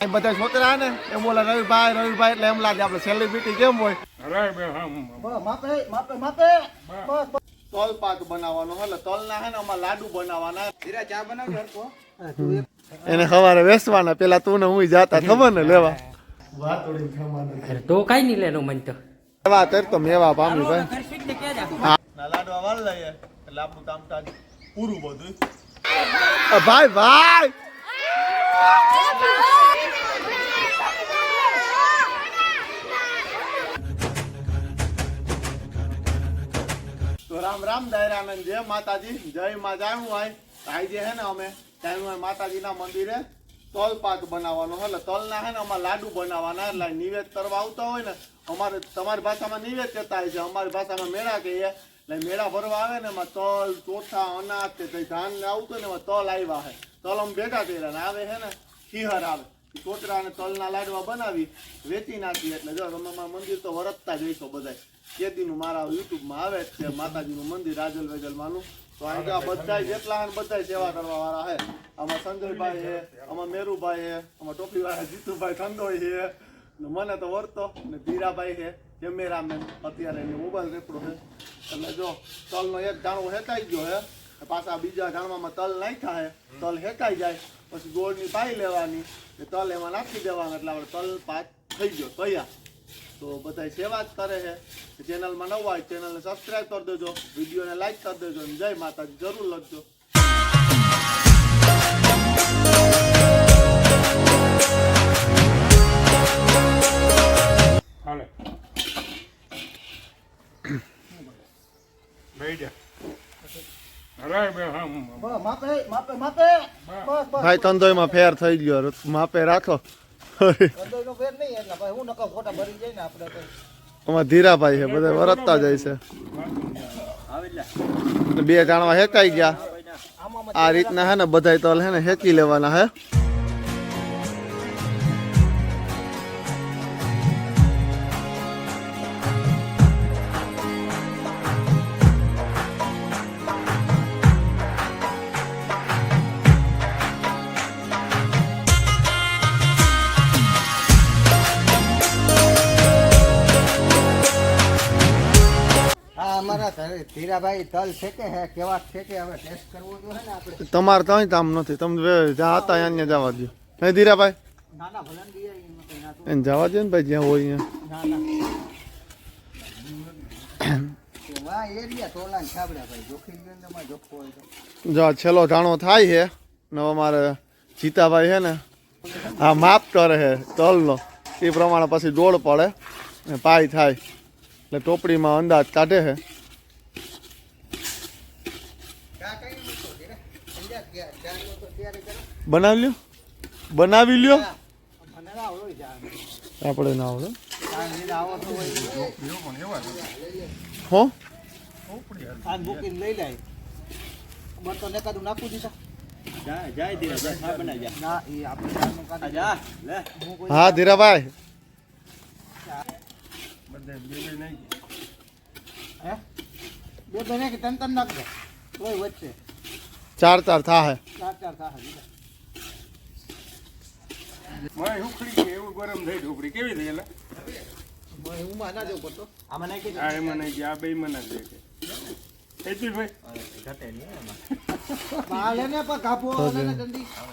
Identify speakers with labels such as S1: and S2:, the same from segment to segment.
S1: એ બધા છોકરા ને? એમ બોલે રવિભાઈ રવિભાઈ એટલે એમ લાગે આપણે સેલિબ્રિટી કેમ હોય?
S2: માપે માપે માપે. બસ. બસ
S1: તલ પાક બનાવવાનો એટલે તલના હે ને આમાં લાડુ બનાવવાના
S2: ધીરા ચા બનાવ હરકો
S1: એને સવારે વેસવાના પેલા તું ને હું જાતા ખબર ને લેવા.
S3: તો કઈ નહીં લેનો મન તો.
S1: મેવા તર તો મેવા પામી ભાઈ. ના લાડવા વાળ લઈએ એટલે આપણું કામકાજ પૂરું બધું. ભાઈ ભાઈ! તો રામ રામ દાયરાનંદ જય માતાજી, જય માં જાણું હોય આજે હે ને અમે જાણું હોય માતાજીના મંદિરે તલ પાક બનાવવાનો હોય એટલે તલના હે ને અમારે લાડુ બનાવવાના એટલે નિવેદ કરવા આવતા હોય ને, અમારે તમારી ભાષામાં નિવેદ કહેતા હોય છે. અમારી ભાષામાં મેળા કહીએ. એટલે મેળા ભરવા આવે ને એમાં તલ, ચોથા, અનાજ કે કઈ ધાન ને આવતું હોય ને એમાં તલ આવ્યા છે. તલ અમે ભેગા કર્યા ને આવે છે ને ખીહર આવે. ચોતરા અને તલના લાડવા બનાવી વેચી નાખીએ એટલે જો તમે મંદિર તો વરતતા જઈશો બધા કેદીનું મારા યુટ્યુબમાં આવે જ છે માતાજીનું મંદિર રાજલ વેજલમાંનું તો અહીં તો આ બધા જેટલા બધા સેવા કરવા વાળા છે આમાં સંજયભાઈ છે આમાં મેરુભાઈ છે આમાં ટોપીવાળા જીતુભાઈ ખંડોઈ છે મને તો વર્તો ને ધીરાભાઈ છે કેમેરામેન. અત્યારે એની મોબાઈલ રેપડો છે એટલે જો તલનો એક દાણો હેતાઈ ગયો ને પાછા બીજા ધાણમાં તલ નાખ્યા થાય તલ હેકાઈ જાય પછી ગોળની પાઈ લેવાની ને તલ એમાં નાખી દેવાનું એટલે આપણે તલ પાક થઈ ગયો તૈયાર. તો બધા સેવા જ કરે છે. ચેનલમાં નવા હોય ચેનલને સબસ્ક્રાઈબ કરી દેજો વિડીયોને લાઈક કરી દેજો અને જય માતાજી જરૂર લખજો. હું નકરમાં ફેર થઈ ગયો. માપે રાખો. આમાં ધીરાભાઈ છે બધા વરતતા જાય છે. બે જાણવા હેકાઈ ગયા. આ રીતના હે ને બધા તલ હે ને હેકી લેવાના હા.
S2: ધીરાભાઈ તલ છેકે હે કેવા છેકે હવે ટેસ્ટ કરવો જોઈએ ને આપણે.
S1: તમારે તો કામ નથી. તમે જ્યાં હતા અહીંયા જવા દો હે ધીરાભાઈ?
S2: નાના ભલન દઈએ ના તો
S1: એને જવા દો ને ભાઈ જ્યાં હોય અહીંયા
S2: ના ના. ને તો.
S1: જો છેલ્લો જાણો થાય છે. ને અમારે જીતાભાઈ છે ને હા માપ કરે છે તલનો. એ પ્રમાણે પછી દોડ પડે. પાય થાય. એટલે ટોપડીમાં અંદાજ કાઢે છે
S2: ચા કઈ મૂકો ધીરા સમજ્યા ક્યાં ચા નો તો તૈયારી કરો
S1: બનાવી લ્યો બનાવી લ્યો. આપણે ના આવડે. હો?
S2: હું
S1: હા ધીરાભાઈ.
S2: હે બે બે કે ત્રણ ત્રણ નાખ કોઈ વચ્ચે
S1: ચાર ચાર થાય
S2: ચાર ચાર થાય દીધા
S4: મારી ઉખડી ગઈ એવું ગરમ થઈ ઢોકળી કેવી થઈ એટલે
S2: મને હું માં ના જવું પડતો.
S4: આ એમાં નહીં ગયા આ બે મને દે એટલી ભાઈ
S2: પાલે ને પણ કાપો અને ને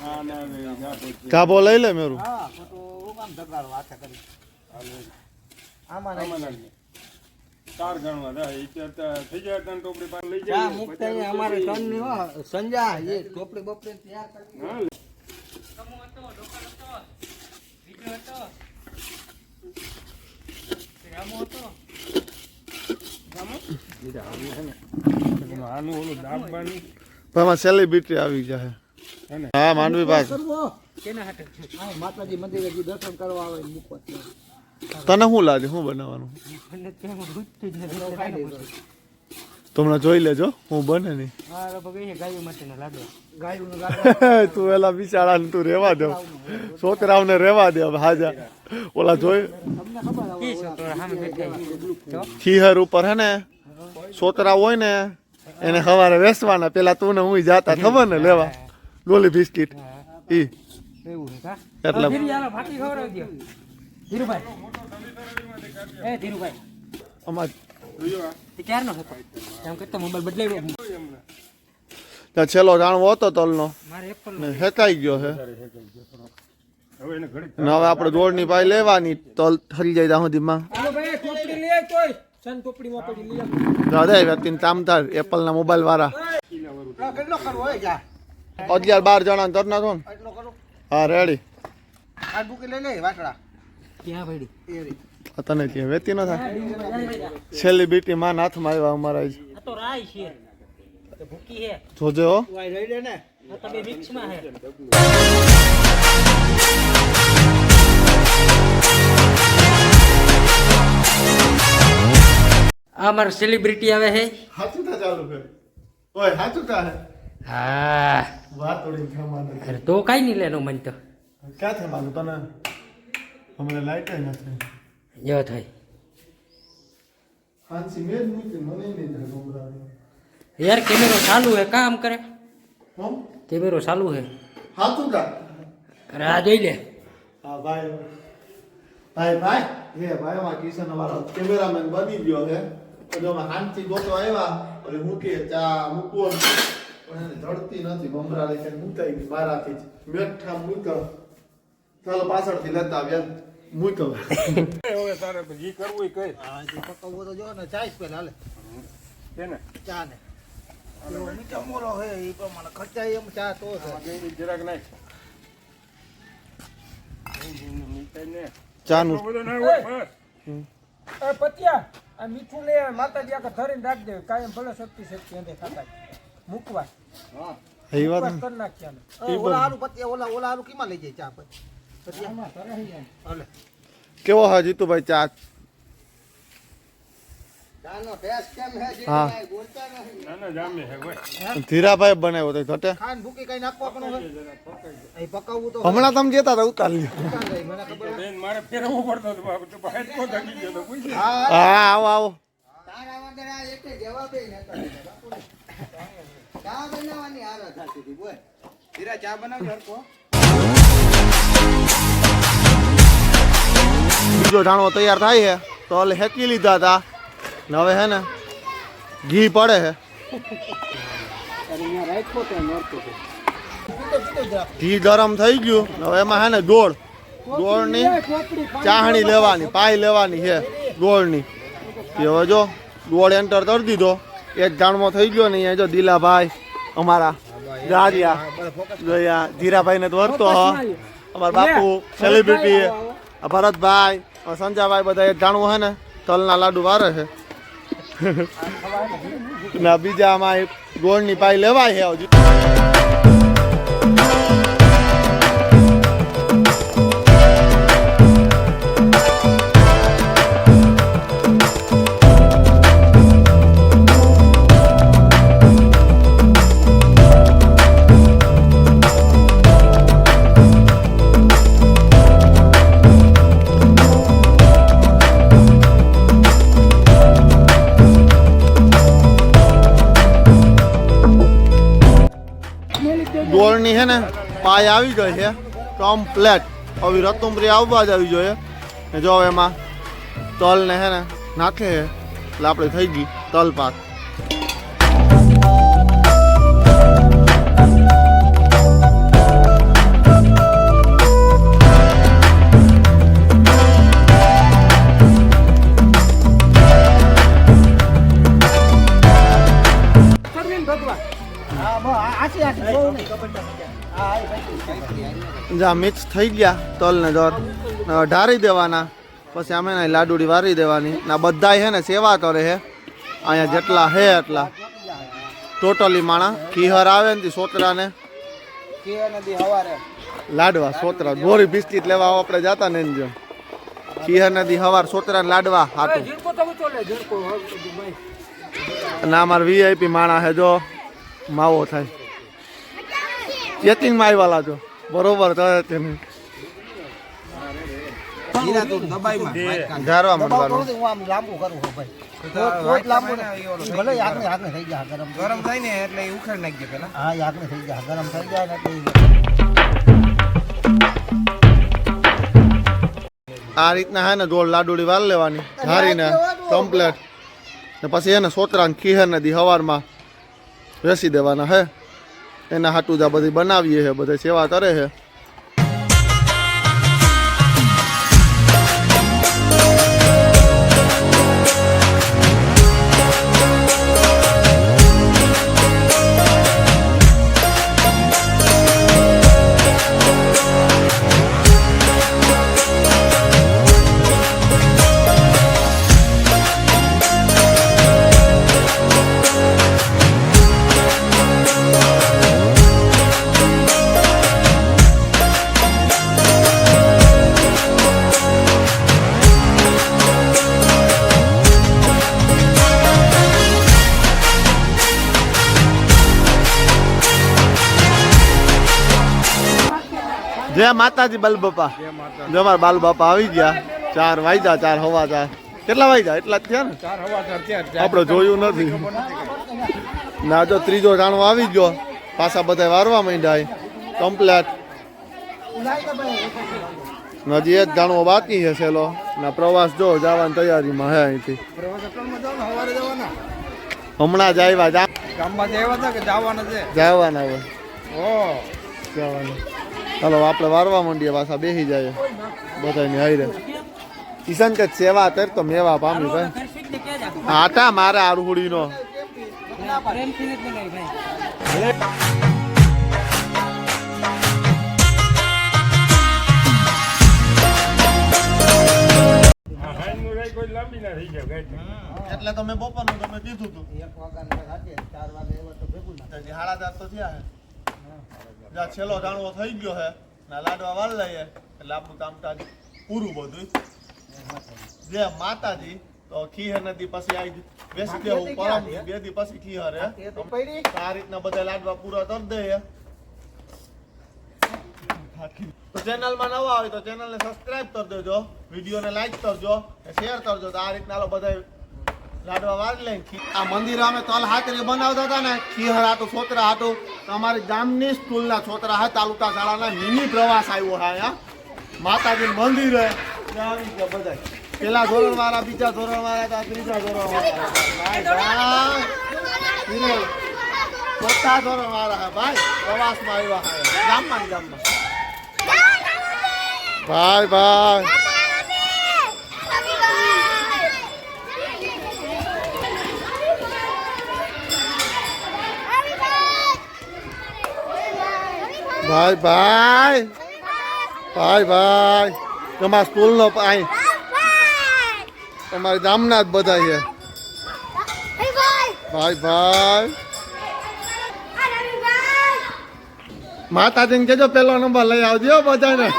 S4: ના ના રે જા
S1: લઈ લે મેરું.
S2: હા તો હું કામ ઝઘડાડો વાથા કરી. આમાં
S4: આમાં ચાર ગણવા દે. તો થઈ જાય તને ટોપડી પાસે લઈ જાય
S2: મુકતે અમારે સનની હો સંજા એ ટોપલી બોપલી તૈયાર કરી.
S1: સેલિબ્રિટી આવી જાય
S4: હા
S1: માંડવી
S2: હા માતાજી મંદિરે દર્શન કરવા આવે
S1: તને શું લાગે? શું બનાવવાનું? તમને જોઈ લેજો હું બને નહીં. તું પેલા બિચારાને તું રેવા દે છોકરાઓને રેવા દે હવે હાજા. ઓલા જોઈ.
S2: તમને ખબર આવે
S3: ઈ છોકરો સામે બેઠા
S1: ખીહર ઉપર હે ને છોકરા હોય ને એને સવારે વેસવાના. પેલા તું ને હું જાતા ખબર ને લેવા. ગોલી બિસ્કીટ. ઈ.
S3: એવું છે કા?
S1: એટલે-
S3: ધીરુભાઈ. એ ધીરુભાઈ.
S1: અમાર
S3: ક્યારનો હતો? એમ કરતા મોબાઈલ બદલાવી
S1: ત્યાં છેલ્લો જાણવો હતો તલનો.
S3: મારે
S1: હેકાઈ ગયો છે
S4: હવે એને ઘડીક
S1: ને હવે આપણે દોડની પાઈ લેવાની. તલ થરી જાય ત્યાં સુધીમાં. દાદા વ્યક્તિને તામતાર એપલના મોબાઈલ વાળા. અગિયાર બાર જણા તર નાખો ને?
S2: કરું
S1: હા રેડી
S2: આ બુકી લઈ લે વાટડા.
S3: ક્યાં પડી?
S2: એ રી.
S1: આ તને કે વેતી ન થાય? બીટી માં હાથમાં આવ્યા અમારા જ.
S3: આ તો રાય છે. ભૂકી હે
S1: જોજે હો.
S2: વાય લઈ લે ને
S3: તમે મિક્સમાં હે આ મારો સેલિબ્રિટી આવે હે
S1: હાચું તા ચાલુ કર ઓય હાચું થા હે?
S3: હા.
S1: વાત ઉડી થમાને
S3: અરે તો કાઈ નહીં લેનો મન તો.
S1: ક્યાં થે માનું તને? હમણાં લાઈટ નથી.
S3: જો થાય
S1: હાંસી મેં મૂકી મને નહીં થાય
S3: યાર કેમેરો ચાલુ હે કામ કરે
S1: હમ
S3: કેમેરો ચાલુ હે
S1: હા તું કા
S3: અરે આ જોઈ લે
S1: હા ભાઈ ભાઈ ભાઈ હે ભાઈ માં કિશન વાળો કેમેરામેન બની ગયો હે જો માં હાંસી ગોતો આવ્યા એટલે મૂકી ચા મૂકવો પણ જડતી નથી બમરા લઈને મૂકાઈ બારાથી જ મેઠા મૂક્યો ચાલો પાછળથી લેતા આવ્યા મૂક્યો
S4: હવે તારે જી કરવું એ કઈ
S2: હા જે પકવવો તો જો ને ચાઈસ પેલા હાલે
S4: છે ને
S2: ચા ને એવો મોરો હે એ પ્રમાણે ખર્ચાય એમ ચા તો છે.
S4: જરાક નાખ. ને
S5: એ! પતિયા આ મીઠું લે માતાજી આખા ધરીને રાખ દે કાયમ ભલે શક્તિ શક્તિ ખાતા મૂકવા.
S1: એ વાત
S5: કરી નાખ્યા
S2: ઓલા હારું પત્યા ઓલા ઓલા હારું કીમાં લઈ જાય ચા પછી?
S1: કેવો હા જીતુભાઈ ચા? ધીરાભાઈ બનાવ્યો તો ઘટે.
S2: ખાન ભૂકી કઈ નાખવા પણ હોય. એ પકાવવું તો
S1: હમણાં તમે જતા હતા ઉતાર
S2: હા
S1: આવો આવો.
S2: તારા વગર આ એકે જવાબે નતો દીધો, બાપુને. ચા બનાવવાની હાલત હતી બોલ. ધીરા ચા બનાવ
S1: બીજો જાણવો તૈયાર થાય છે તો એટલે હેકી લીધા હતા ને હવે હે ને ઘી પડે છે. ઘી ગરમ થઈ ગયું હવે એમાં હે ને ગોળ. ગોળની ચાહણી લેવાની પાઈ લેવાની છે ગોળની. હવે જો ગોળ એન્ટર કરી દીધો એક જાણવો થઈ ગયો ને અહીંયા જો દિલાભાઈ અમારા ગારિયા જોયા ધીરાભાઈને તો વર્તો અમારા બાપુ સેલિબ્રિટી ભરતભાઈ સંજાભાઈ બધા એક જાણવું હે ને તલના લાડુ વારે છે. ના. બીજા આમાં ગોળની પાઈ લેવાય છે હજી. આવી ગઈ છે. કમ્પ્લેટ હવે રતુંબરી આવવા જ આવી જોઈએ. ને જો એમાં તલને છે ને નાખે એટલે આપણે થઈ ગઈ તલ પાક જ્યાં મિક્સ થઈ ગયા તલ ને દોર ઢારી દેવાના. પછી અમે લાડુડી વારી દેવાની. ના બધા છે ને સેવા કરે છે અહીંયા જેટલા હે એટલા. ટોટલી માણા. ખીહર આવે ને સોતરાને. લાડવા, સોતરા. ગોરી, બિસ્કીટ લેવા આપણે જાતા ને જો. ખીહર નદી હવાર સોતરા લાડવા હાટું. અને અમાર વીઆઈપી માણા હે જો. માવો થાય. ચેકિંગમાં આવ્યા લાજો બરોબર
S2: તું દબાઈમાં
S1: ધારવા
S2: દબાવ
S1: માંડવાનું.
S2: કરું તો હું આમ લાંબુ કરું છું ભાઈ. તો- તો જ લાંબુ ભલે આગળ આગળ થઈ જાય ગરમ ગરમ થાય ને એટલે ઉખેડ નાખજે પેલા. હા આગળ થઈ જાય ગરમ થઈ જાય ને એટલે
S1: આ રીતના હે ને ગોળ લાડુડી વાળ લેવાની ધારીને કમ્પ્લેટ ને પછી એને સોતરાને ખીહર ને દી હવારમાં બેસી દેવાના હે. એના હાટું જ આ બધી બનાવીએ છે બધા સેવા કરે છે. જય માતાજી બાલ બાપા. જમાર બાલ બાપા આવી ગયા. ચાર વાગ્યા ચાર હવા ચાર. કેટલા વાગ્યા? એટલા જ થયા ને? આપણે જોયું નથી. ના જો ત્રીજો જાણવો આવી ગયો. પાછા બધા વારવા માંડ્યા કમ્પ્લેટ હજી એક જાણવો બાકી છે સેલો ના પ્રવાસ જો જવાની તૈયારીમાં હે અહીંથી. હમણાં જ આવ્યા જા-
S2: જવાના છે?
S1: જવાના હવે. જવાના. ચાલો આપણે વારવા માંડીએ પાછા બેસી જાય બધાની હારે કિશન કે સેવા કર તો મેવા પામી ભાઈ. આટા મારા આરુહુડીનો. એટલે તમે બપોરનું તમે દીધું હતું
S2: એક વાગ્યા ચાર વાગે એવા તો ભેગું
S1: હાડા ચાર તો થયા જા છેલ્લો દાણો થઈ ગયો છે ના લાડવા વાળ લઈએ એટલે આપણું કામકાજ પૂરું બધું જે માતાજી તો ખીહર નદી પછી આવી બેસી દેવું પરમ બે દી પછી ખીહર હે. આ રીતના બધા લાડવા પૂરા કરી દઈએ તો ચેનલમાં નવા હોય તો ચેનલને સબસ્ક્રાઇબ કરી દેજો વિડીયોને લાઈક કરજો શેર કરજો. તો આ રીતના બધા લાડવા વાળી લઈને આ મંદિર અમે તલ હાથરી બનાવતા હતા ને, ખીહર હાટું, છોતરા હાટું. તો અમારી ગામની સ્કૂલના છોતરા હા, તાલુકા શાળાના મિની પ્રવાસ આવ્યો હા અહીંયા માતાજી મંદિર આવી ગયા બધા પેલા ધોરણ વાળા બીજા ધોરણ વાળા ત્રીજા ધોરણ વાળા ચોથા ધોરણ વાળા ભાઈ. પ્રવાસમાં આવ્યા હા. ગામમાં ગામમાં. ભાઈ ભાઈ. ભાઈ ભાઈ. ભાઈ ભાઈ. તમારા સ્કૂલનો અહીં. તમારી ગામના જ બધા છે. ભાઈ ભાઈ. માતાજીને કેજો પેલો નંબર લઈ આવજો બધાને.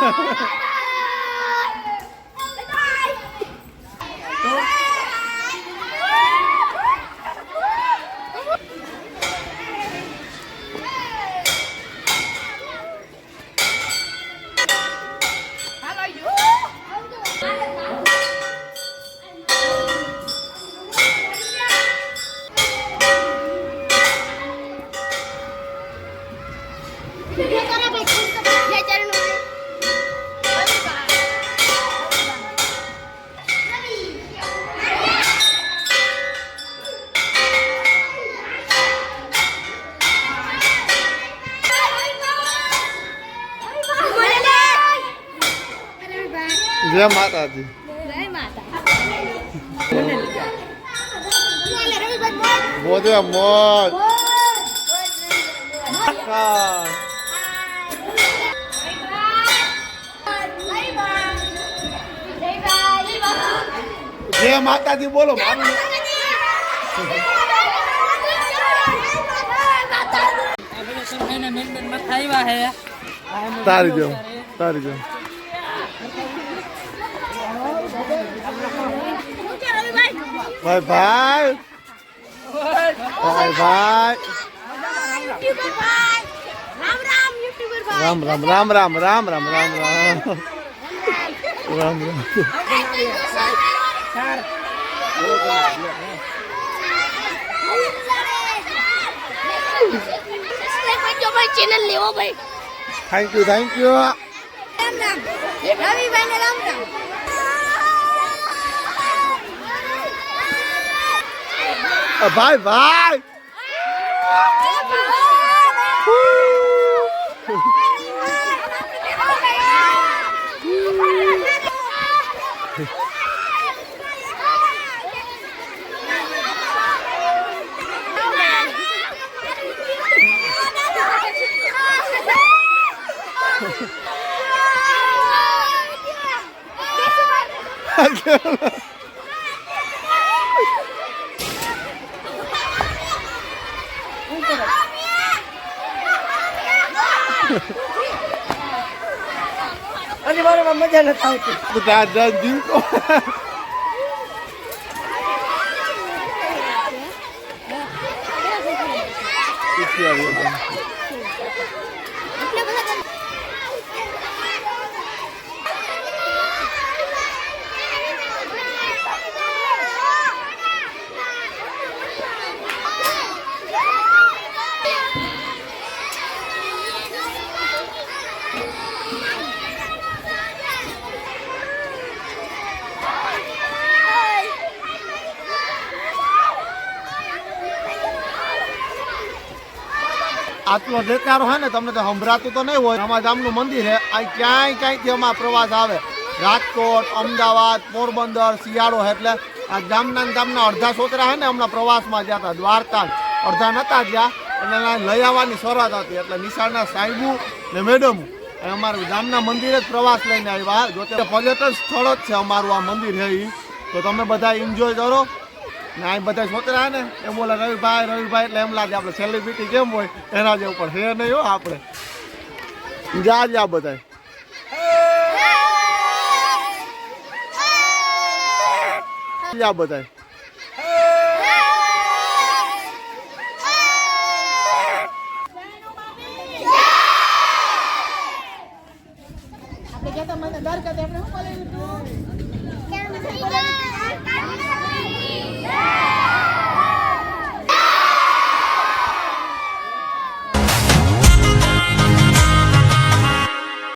S1: જય માતાજી. મોજે. મોજ હા. માતા માતાજી, બોલો, મારું તારી જો તારી જો ભાઈ ભાઈ. ભાઈ ભાઈ. Ram Ram Ram Ram Ram Ram Ram Ram. Ram Ram.
S6: Channel Char. Thank
S1: you, thank you. Ravi
S6: Van Alam. Bye bye. bye. Ram
S1: અ ભાઈ ભાઈ
S3: અને મારે મજા નથી આવતી
S1: બધા જન આટલો દેખાડો હોય ને, તમને તો સંભળાતું તો નહીં હોય. અમારા ગામનું મંદિર છે આ ક્યાંય ક્યાંયથી અમારા પ્રવાસ આવે? રાજકોટ, અમદાવાદ, પોરબંદર, શિયાળો એટલે આ ગામના ગામના અડધા છોકરા હે ને હમણાં પ્રવાસમાં ગયા હતા, દ્વારકા અડધા નહોતા ગયા એટલે લઈ આવવાની શરૂઆત હતી. એટલે નિશાળના સાહેબુ ને મેડમો અમારા ગામના મંદિરે જ પ્રવાસ લઈને આવ્યા. જો તે પર્યટન સ્થળ જ છે અમારું આ મંદિર છે એ તો તમે બધા એન્જોય કરો. ને બધા છોકરા ને, એમ બોલે રવિભાઈ રવિભાઈ એટલે એમ લાગે આપણે સેલિબ્રિટી કેમ હોય, એના જેવું પણ હે નહીં હો આપણે. જા જા બધા જા બધા